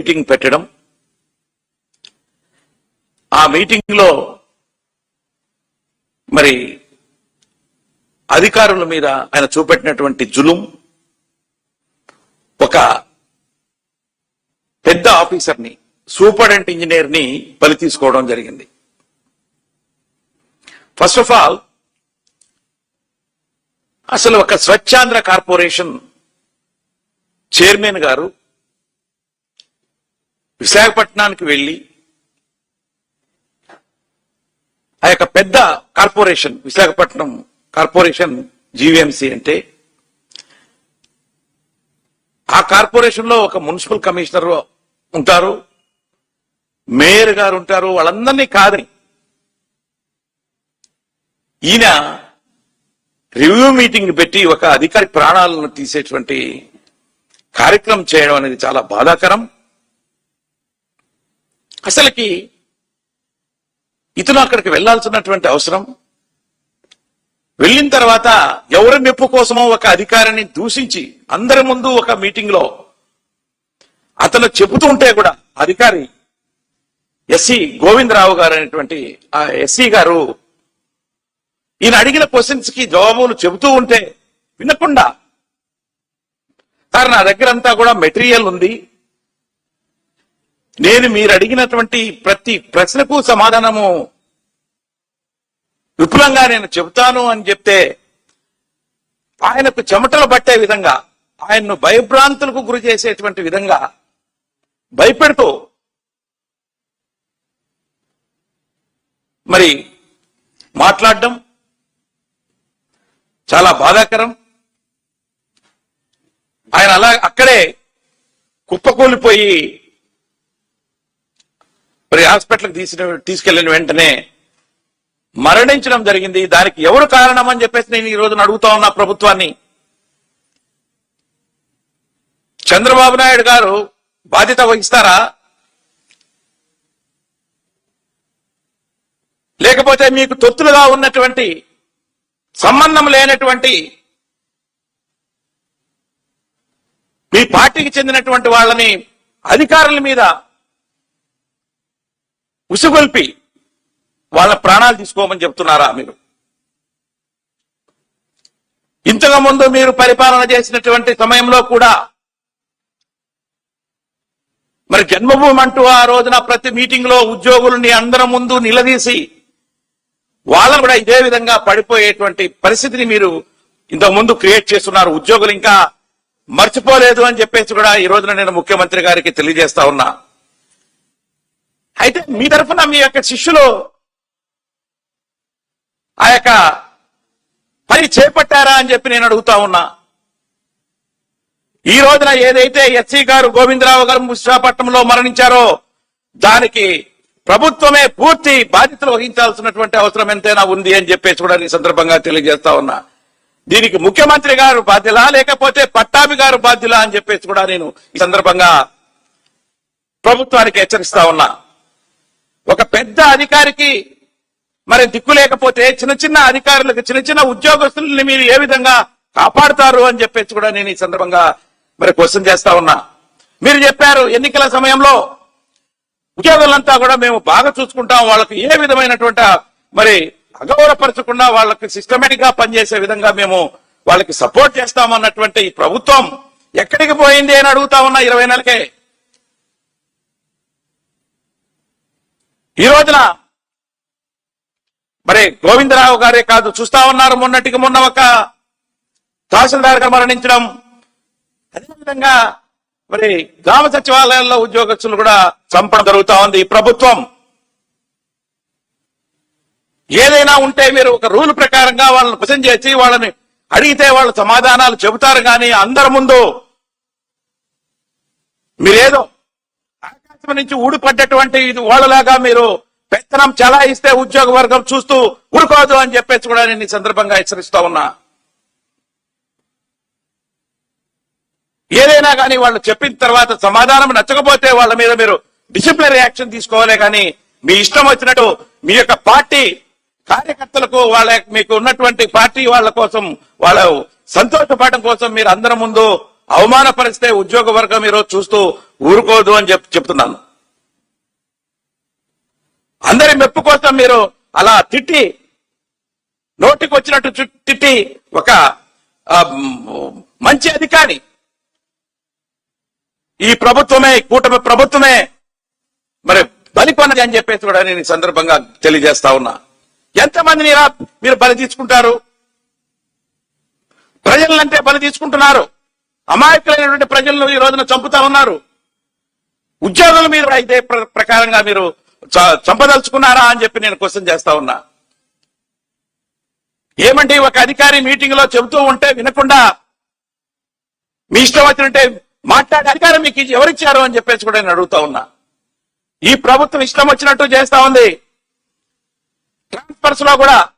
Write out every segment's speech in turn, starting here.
Meeting పెట్టడం. ఆ మీటింగ్లో మరి అధికారుల మీద ఆయన చూపెట్టినటువంటి జులుం ఒక పెద్ద ఆఫీసర్ని సూపరింటెండెంట్ ఇంజనీర్ని బలి తీసుకోవడం జరిగింది. ఫస్ట్ ఆఫ్ ఆల్ అసలు ఒక స్వచ్ఛాంధ్ర కార్పొరేషన్ చైర్మన్ గారు విశాఖపట్నానికి వెళ్ళి ఆ యొక్క పెద్ద కార్పొరేషన్ విశాఖపట్నం కార్పొరేషన్ జీవీఎంసీ అంటే ఆ కార్పొరేషన్లో ఒక మున్సిపల్ కమిషనర్ ఉంటారు మేయర్ గారు ఉంటారు వాళ్ళందరినీ కాదని ఈయన రివ్యూ మీటింగ్ పెట్టి ఒక అధికారి ప్రాణాలను తీసేటువంటి కార్యక్రమం చేయడం అనేది చాలా బాధాకరం. అసలుకి ఇతను అక్కడికి వెళ్ళాల్సినటువంటి అవసరం? వెళ్ళిన తర్వాత ఎవరి మెప్పు కోసమో ఒక అధికారిని దూషించి అందరి ముందు ఒక మీటింగ్లో అతను చెబుతూ ఉంటే కూడా అధికారి ఎస్సి గోవిందరావు గారు అనేటువంటి ఆ ఎస్సి గారు ఈయన అడిగిన క్వశ్చన్స్కి జవాబులు చెబుతూ ఉంటే వినకుండా. సార్ నా దగ్గర అంతా కూడా మెటీరియల్ ఉంది. నేను మీరు అడిగినటువంటి ప్రతి ప్రశ్నకు సమాధానము విపులంగా నేను చెబుతాను అని చెప్తే ఆయనకు చెమటలు పట్టే విధంగా ఆయన్ను భయభ్రాంతులకు గురి చేసేటువంటి విధంగా భయపెడుతూ మరి మాట్లాడడం చాలా బాధాకరం. ఆయన అలా అక్కడే కుప్పకూలిపోయి మరి హాస్పిటల్కి తీసిన తీసుకెళ్ళిన వెంటనే మరణించడం జరిగింది. దానికి ఎవరు కారణం అని చెప్పేసి నేను ఈ రోజున అడుగుతా ఉన్నా ప్రభుత్వాన్ని. చంద్రబాబు నాయుడు గారు బాధ్యత వహిస్తారా? లేకపోతే మీకు తొత్తులుగా ఉన్నటువంటి సంబంధం లేనటువంటి మీ పార్టీకి చెందినటువంటి వాళ్ళని అధికారుల మీద ఉసుగొల్పి వాళ్ళ ప్రాణాలు తీసుకోమని చెప్తున్నారా మీరు? ఇంతకు ముందు మీరు పరిపాలన చేసినటువంటి సమయంలో కూడా మరి జన్మభూమి అంటూ ఆ రోజున ప్రతి మీటింగ్లో ఉద్యోగుల్ని అందరం ముందు నిలదీసి వాళ్ళను కూడా ఇదే విధంగా పడిపోయేటువంటి పరిస్థితిని మీరు ఇంతకు ముందు క్రియేట్ చేస్తున్నారు. ఉద్యోగులు ఇంకా మర్చిపోలేదు అని చెప్పేసి కూడా ఈ రోజున నేను ముఖ్యమంత్రి గారికి తెలియజేస్తా ఉన్నా. అయితే మీ తరఫున మీ యొక్క శిష్యులు ఆ యొక్క పని చేపట్టారా అని చెప్పి నేను అడుగుతా ఉన్నా. ఈ రోజున ఏదైతే ఎస్సీ గారు గోవిందరావు గారు విశాఖపట్నంలో మరణించారో దానికి ప్రభుత్వమే పూర్తి బాధ్యతలు వహించాల్సినటువంటి అవసరం ఎంతైనా ఉంది అని చెప్పేసి కూడా ఈ సందర్భంగా తెలియజేస్తా ఉన్నా. దీనికి ముఖ్యమంత్రి గారు బాధ్యులా లేకపోతే పట్టాభి గారు బాధ్యులా అని చెప్పేసి కూడా నేను ఈ సందర్భంగా ప్రభుత్వానికి హెచ్చరిస్తా ఉన్నా. ఒక పెద్ద అధికారికి మరి దిక్కు లేకపోతే చిన్న చిన్న అధికారులకు చిన్న చిన్న ఉద్యోగస్తుల్ని మీరు ఏ విధంగా కాపాడుతారు అని చెప్పేసి కూడా నేను ఈ సందర్భంగా మరి క్వశ్చన్ చేస్తా ఉన్నా. మీరు చెప్పారు ఎన్నికల సమయంలో ఉద్యోగులంతా కూడా మేము బాగా చూసుకుంటాం వాళ్ళకి ఏ విధమైనటువంటి మరి అగౌరవపరచకుండా వాళ్ళకి సిస్టమేటిక్గా పనిచేసే విధంగా మేము వాళ్ళకి సపోర్ట్ చేస్తామన్నటువంటి ఈ ప్రభుత్వం ఎక్కడికి పోయింది అని అడుగుతా ఉన్నా ఇరవై నెలకే ఈ రోజున మరి గోవిందరావు గారే కాదు చూస్తా ఉన్నారు మొన్నటికి మొన్న ఒక తహసీల్దార్ గారు మరణించడం. అదేవిధంగా మరి గ్రామ సచివాలయాల్లో ఉద్యోగస్తులు కూడా చంపడం జరుగుతా ఉంది. ఈ ప్రభుత్వం ఏదైనా ఉంటే మీరు ఒక రూల్ ప్రకారంగా వాళ్ళని క్వశ్చన్ చేసి వాళ్ళని అడిగితే వాళ్ళు సమాధానాలు చెబుతారు. కానీ అందరి ముందు మీరేదో ప్రభుత్వం నుంచి ఊడిపడ్డటువంటి వాళ్ళలాగా మీరు పెత్తనం చలాయిస్తే ఉద్యోగ వర్గం చూస్తూ ఊరుకోదు అని చెప్పేసి కూడా నేను ఈ సందర్భంగా హెచ్చరిస్తా ఉన్నా. ఏదైనా కానీ వాళ్ళు చెప్పిన తర్వాత సమాధానం నచ్చకపోతే వాళ్ళ మీద మీరు డిసిప్లినరీ యాక్షన్ తీసుకోవాలి కానీ మీ ఇష్టం వచ్చినట్టు మీ యొక్క పార్టీ కార్యకర్తలకు వాళ్ళ మీకు ఉన్నటువంటి పార్టీ వాళ్ళ కోసం వాళ్ళ సంతోషపడడం కోసం మీరు అందరి ముందు అవమానపరిస్తే ఉద్యోగ వర్గం ఈరోజు చూస్తూ ఊరుకోదు అని చెప్ చెప్తున్నాను. అందరి మెప్పు కోసం మీరు అలా తిట్టి నోటికి వచ్చినట్టు తిట్టి ఒక మంచి అధికారి. ఈ ప్రభుత్వమే కూటమి ప్రభుత్వమే మరి బలికొన్నది అని చెప్పేసి కూడా నేను ఈ సందర్భంగా తెలియజేస్తా ఉన్నా. ఎంతమందిని ఇలా మీరు బలి తీసుకుంటారు? ప్రజలంటే బలి తీసుకుంటున్నారు. అమాయకులైనటువంటి ప్రజలను ఈ రోజున చంపుతా ఉన్నారు ఉద్యోగుల మీద కూడా ఇదే ప్ర- ప్రకారంగా మీరు చ- చంపదలుచుకున్నారా అని చెప్పి నేను క్వశ్చన్ చేస్తా ఉన్నా. ఏమంటే ఒక అధికారి మీటింగ్లో చెబుతూ ఉంటే వినకుండా మీ ఇష్టం వచ్చినట్టే మాట్లాడే అధికారం మీకు ఎవరిచ్చారు అని చెప్పేసి కూడా నేను అడుగుతా ఉన్నా. ఈ ప్రభుత్వం ఇష్టం వచ్చినట్టు చేస్తా ఉంది. ట్రాన్స్ఫర్స్లో కూడా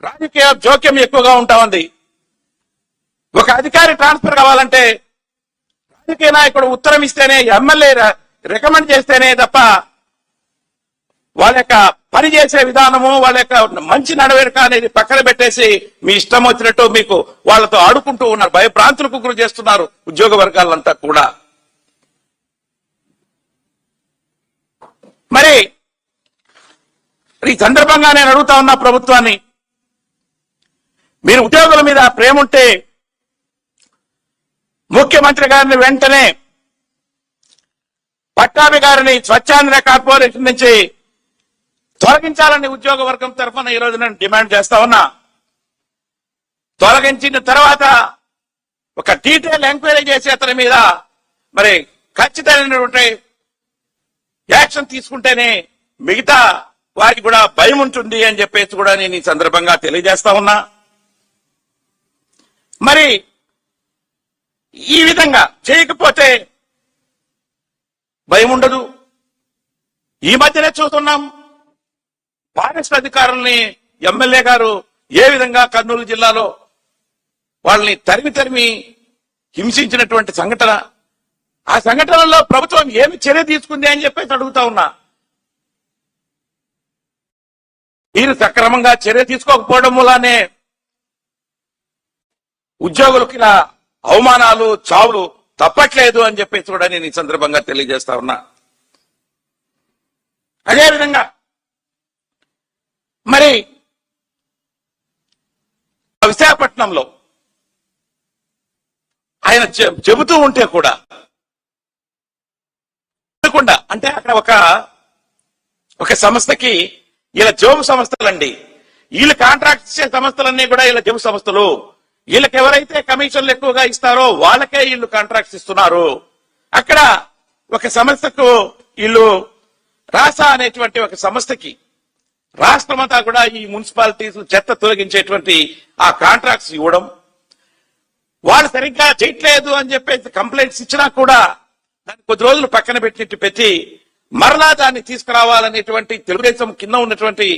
రాజకీయ జోక్యం ఎక్కువగా ఉంటా ఉంది. ఒక అధికారి ట్రాన్స్ఫర్ కావాలంటే రాజకీయ నాయకుడు ఉత్తరం ఇస్తేనే ఎమ్మెల్యే రికమెండ్ చేస్తేనే తప్ప వాళ్ళ యొక్క పని చేసే విధానము వాళ్ళ యొక్క మంచి నడవడిక అనేది పక్కన పెట్టేసి మీ ఇష్టం వచ్చినట్టు మీకు వాళ్ళతో ఆడుకుంటూ ఉన్నారు. భయభ్రాంతులకు గురి చేస్తున్నారు ఉద్యోగ వర్గాలంతా కూడా. మరి ఈ సందర్భంగా నేను అడుగుతా ఉన్నా ప్రభుత్వాన్ని మీరు ఉద్యోగుల మీద ప్రేమ ఉంటే ముఖ్యమంత్రి గారిని వెంటనే పట్టాభి గారిని స్వచ్ఛాంధ్ర కార్పొరేషన్ నుంచి తొలగించాలని ఉద్యోగ వర్గం తరఫున ఈ నేను డిమాండ్ చేస్తా ఉన్నా. తొలగించిన తర్వాత ఒక డీటెయిల్ ఎంక్వైరీ చేసి అతని మీద మరి ఖచ్చితమైనటువంటి యాక్షన్ తీసుకుంటేనే మిగతా వారికి కూడా భయం ఉంటుంది అని చెప్పేసి కూడా నేను ఈ సందర్భంగా తెలియజేస్తా ఉన్నా. మరి ఈ విధంగా చేయకపోతే భయం ఉండదు. ఈ మధ్యనే చూస్తున్నాం. ఫారెస్ట్ అధికారుల్ని ఎమ్మెల్యే గారు ఏ విధంగా కర్నూలు జిల్లాలో వాళ్ళని తరిమి తరిమి హింసించినటువంటి సంఘటన. ఆ సంఘటనలో ప్రభుత్వం ఏమి చర్య తీసుకుంది అని చెప్పేసి అడుగుతా ఉన్నా. మీరు సక్రమంగా చర్య తీసుకోకపోవడం వల్లనే ఉద్యోగులకు ఇలా అవమానాలు చావులు తప్పట్లేదు అని చెప్పేసి కూడా నేను ఈ సందర్భంగా తెలియజేస్తా ఉన్నా. అదేవిధంగా మరి విశాఖపట్నంలో ఆయన చెబుతూ ఉంటే కూడా అనుకుండా అంటే అక్కడ ఒక ఒక సంస్థకి ఇలా జోబు సంస్థలండి. వీళ్ళు కాంట్రాక్ట్ ఇచ్చే సంస్థలన్నీ కూడా ఇలా జోబు సంస్థలు. వీళ్ళకి ఎవరైతే కమిషన్లు ఎక్కువగా ఇస్తారో వాళ్ళకే వీళ్ళు కాంట్రాక్ట్స్ ఇస్తున్నారు. అక్కడ ఒక సంస్థకు వీళ్ళు రాసా అనేటువంటి ఒక సంస్థకి రాష్ట్రమంతా కూడా ఈ మున్సిపాలిటీస్ చెత్త తొలగించేటువంటి ఆ కాంట్రాక్ట్స్ ఇవ్వడం. వాళ్ళు సరిగ్గా చేయట్లేదు అని చెప్పేసి కంప్లైంట్స్ ఇచ్చినా కూడా దాన్ని కొద్ది రోజులు పక్కన పెట్టినట్టు పెట్టి మరలా దాన్ని తీసుకురావాలనేటువంటి తెలుగుదేశం కింద ఉన్నటువంటి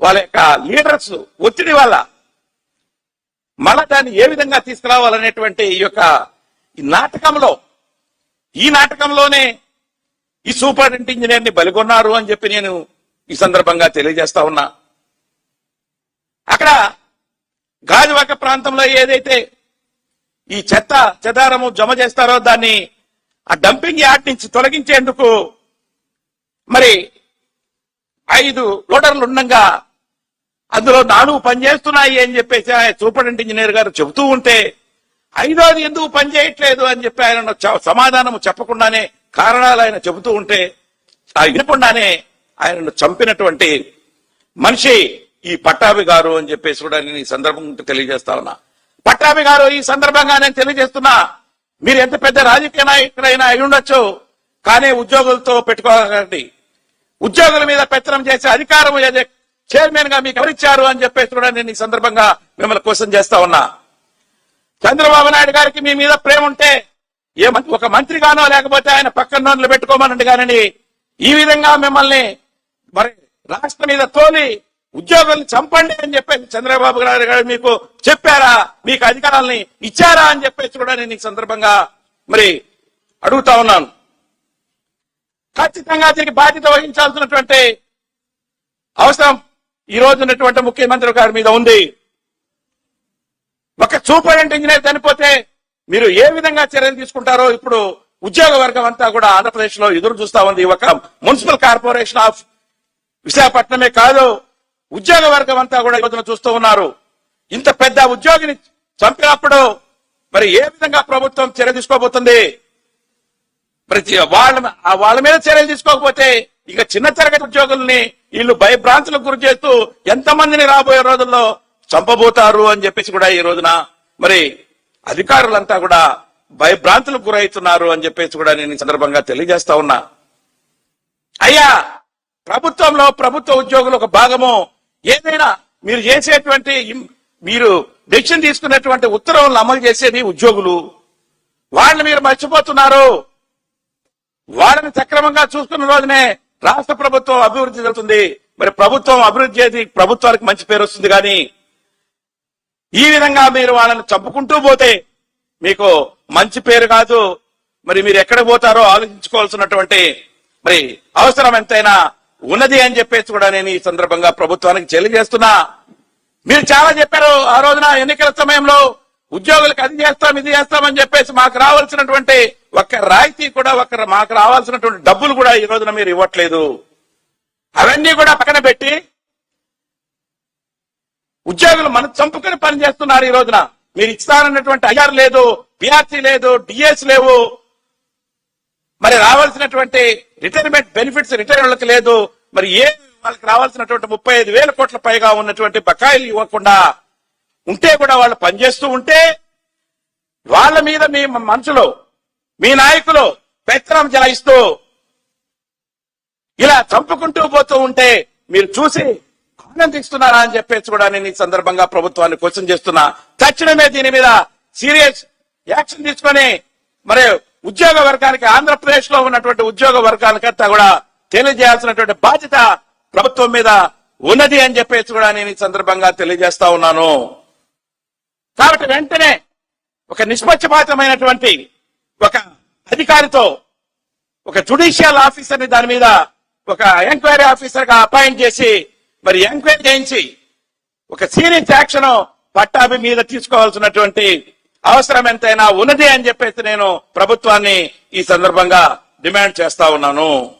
వాళ్ళ యొక్క లీడర్స్ ఒత్తిడి వల్ల మళ్ళా దాన్ని ఏ విధంగా తీసుకురావాలనేటువంటి ఈ యొక్క ఈ నాటకంలో ఈ నాటకంలోనే ఈ సూపరింటెండెంట్ ఇంజనీర్ని బలిగొన్నారు అని చెప్పి నేను ఈ సందర్భంగా తెలియజేస్తా ఉన్నా. అక్కడ గాజువాక ప్రాంతంలో ఏదైతే ఈ చెత్త చెదారము జమ చేస్తారో దాన్ని ఆ డంపింగ్ యార్డ్ నుంచి తొలగించేందుకు మరి ఐదు లోడర్లు ఉండగా అందులో నాలుగు పనిచేస్తున్నాయి అని చెప్పేసి ఆయన సూపరింటెండెంట్ ఇంజనీర్ గారు చెబుతూ ఉంటే ఐదోది ఎందుకు పనిచేయట్లేదు అని చెప్పి ఆయన చ- సమాధానం చెప్పకుండానే కారణాలు ఆయన చెబుతూ ఉంటే ఆ వినకుండానే ఆయనను చంపినటువంటి మనిషి ఈ పట్టాభి గారు అని చెప్పేసి కూడా నేను ఈ సందర్భంగా తెలియజేస్తా ఉన్నా. పట్టాభి గారు ఈ సందర్భంగా నేను తెలియజేస్తున్నా మీరు ఎంత పెద్ద రాజకీయ నాయకుడైనా అయి ఉండొచ్చు కానీ ఉద్యోగులతో పెట్టుకోకండి. ఉద్యోగుల మీద పెత్తనం చేసే అధికారం చైర్మన్గా మీకు ఎవరిచ్చారు అని చెప్పేసి కూడా నేను ఈ సందర్భంగా మిమ్మల్ని క్వశ్చన్ చేస్తా ఉన్నా. చంద్రబాబు నాయుడు గారికి మీ మీద ప్రేమ ఉంటే ఏ ఒక మంత్రిగానో లేకపోతే ఆయన పక్కన నోళ్ళు పెట్టుకోమనండి కానండి ఈ విధంగా మిమ్మల్ని మరి రాష్ట్రం మీద తోలి ఉద్యోగులను చంపండి అని చెప్పేసి చంద్రబాబు నాయుడు గారు మీకు చెప్పారా? మీకు అధికారాలని ఇచ్చారా అని చెప్పేసి కూడా నేను ఈ సందర్భంగా మరి అడుగుతా ఉన్నాను. ఖచ్చితంగా దీనికి బాధ్యత వహించాల్సినటువంటి అవసరం ఈ రోజు ఉన్నటువంటి ముఖ్యమంత్రి గారి మీద ఉంది. ఒక సూపరింటెండెంట్ ఇంజనీర్ చనిపోతే మీరు ఏ విధంగా చర్యలు తీసుకుంటారో ఇప్పుడు ఉద్యోగ వర్గం అంతా కూడా ఆంధ్రప్రదేశ్లో ఎదురు చూస్తా ఉంది. ఒక మున్సిపల్ కార్పొరేషన్ ఆఫ్ విశాఖపట్నమే కాదు ఉద్యోగ వర్గం అంతా కూడా ఈ రోజున చూస్తూ ఉన్నారు. ఇంత పెద్ద ఉద్యోగిని చంపినప్పుడు మరి ఏ విధంగా ప్రభుత్వం చర్య తీసుకోబోతుంది? ప్రతి వాళ్ళ వాళ్ళ మీద చర్యలు తీసుకోకపోతే ఇక చిన్న తరగతి ఉద్యోగుల్ని వీళ్ళు భయభ్రాంతులకు గురి చేస్తూ ఎంతమందిని రాబోయే రోజుల్లో చంపబోతారు అని చెప్పేసి కూడా ఈ రోజున మరి అధికారులంతా కూడా భయభ్రాంతులకు గురవుతున్నారు అని చెప్పేసి కూడా నేను ఈ సందర్భంగా తెలియజేస్తా ఉన్నా. అయ్యా ప్రభుత్వంలో ప్రభుత్వ ఉద్యోగులు ఒక భాగము. ఏదైనా మీరు చేసేటువంటి మీరు డెసిషన్ తీసుకున్నటువంటి ఉత్తర్వులను అమలు చేసేది ఉద్యోగులు. వాళ్ళని మీరు మర్చిపోతున్నారు. వాళ్ళని సక్రమంగా చూసుకున్న రోజునే రాష్ట్ర ప్రభుత్వం అభివృద్ధి జరుగుతుంది మరి ప్రభుత్వం అభివృద్ధి చేసి ప్రభుత్వానికి మంచి పేరు వస్తుంది కానీ ఈ విధంగా మీరు వాళ్ళని చంపుకుంటూ పోతే మీకు మంచి పేరు కాదు. మరి మీరు ఎక్కడ పోతారో ఆలోచించుకోవాల్సినటువంటి మరి అవసరం ఎంతైనా ఉన్నది అని చెప్పేసి కూడా నేను ఈ సందర్భంగా ప్రభుత్వానికి తెలియజేస్తున్నా మీరు చాలా చెప్పారు ఆ రోజున ఎన్నికల సమయంలో ఉద్యోగులకు అది చేస్తాం ఇది చేస్తామని చెప్పేసి మాకు రావాల్సినటువంటి ఒక్క రాయితీ కూడా ఒక మాకు రావాల్సినటువంటి డబ్బులు కూడా ఈ రోజున మీరు ఇవ్వట్లేదు. అవన్నీ కూడా పక్కన పెట్టి ఉద్యోగులు మనం చంపుకొని పని చేస్తున్నారు ఈ రోజున. మీరు ఇస్తారన్నటువంటి ఐఆర్ లేదు పిఆర్సీ లేదు డిఎస్ లేవు. మరి రావాల్సినటువంటి రిటైర్మెంట్ బెనిఫిట్స్ రిటైర్లకు లేదు. మరి ఏ వాళ్ళకి రావాల్సినటువంటి ముప్పై ఐదు వేల కోట్ల పైగా ఉన్నటువంటి బకాయిలు ఇవ్వకుండా ఉంటే కూడా వాళ్ళు పనిచేస్తూ ఉంటే వాళ్ళ మీద మీ మనసులో మీ నాయకులు పెత్తనం జలాయిస్తూ ఇలా చంపుకుంటూ పోతూ ఉంటే మీరు చూసి ఆనందిస్తున్నారా అని చెప్పేసి కూడా నేను ఈ సందర్భంగా ప్రభుత్వాన్ని క్వశ్చన్ చేస్తున్నా. తక్షణమే దీని మీద సీరియస్ యాక్షన్ తీసుకొని మరి ఉద్యోగ వర్గానికి ఆంధ్రప్రదేశ్లో ఉన్నటువంటి ఉద్యోగ వర్గానికంతా కూడా తెలియజేయాల్సినటువంటి బాధ్యత ప్రభుత్వం మీద ఉన్నది అని చెప్పేసి కూడా నేను ఈ సందర్భంగా తెలియజేస్తా ఉన్నాను. కాబట్టి వెంటనే ఒక నిష్పక్షపాతమైనటువంటి ఒక అధికారితో ఒక జుడిషియల్ ఆఫీసర్ని దాని మీద ఒక ఎంక్వైరీ ఆఫీసర్గా అపాయింట్ చేసి మరి ఎంక్వైరీ చేయించి ఒక సీరియస్ యాక్షన్ పట్టాభి మీద తీసుకోవాల్సినటువంటి అవసరం ఎంతైనా ఉన్నది అని చెప్పేసి నేను ప్రభుత్వాన్ని ఈ సందర్భంగా డిమాండ్ చేస్తా ఉన్నాను.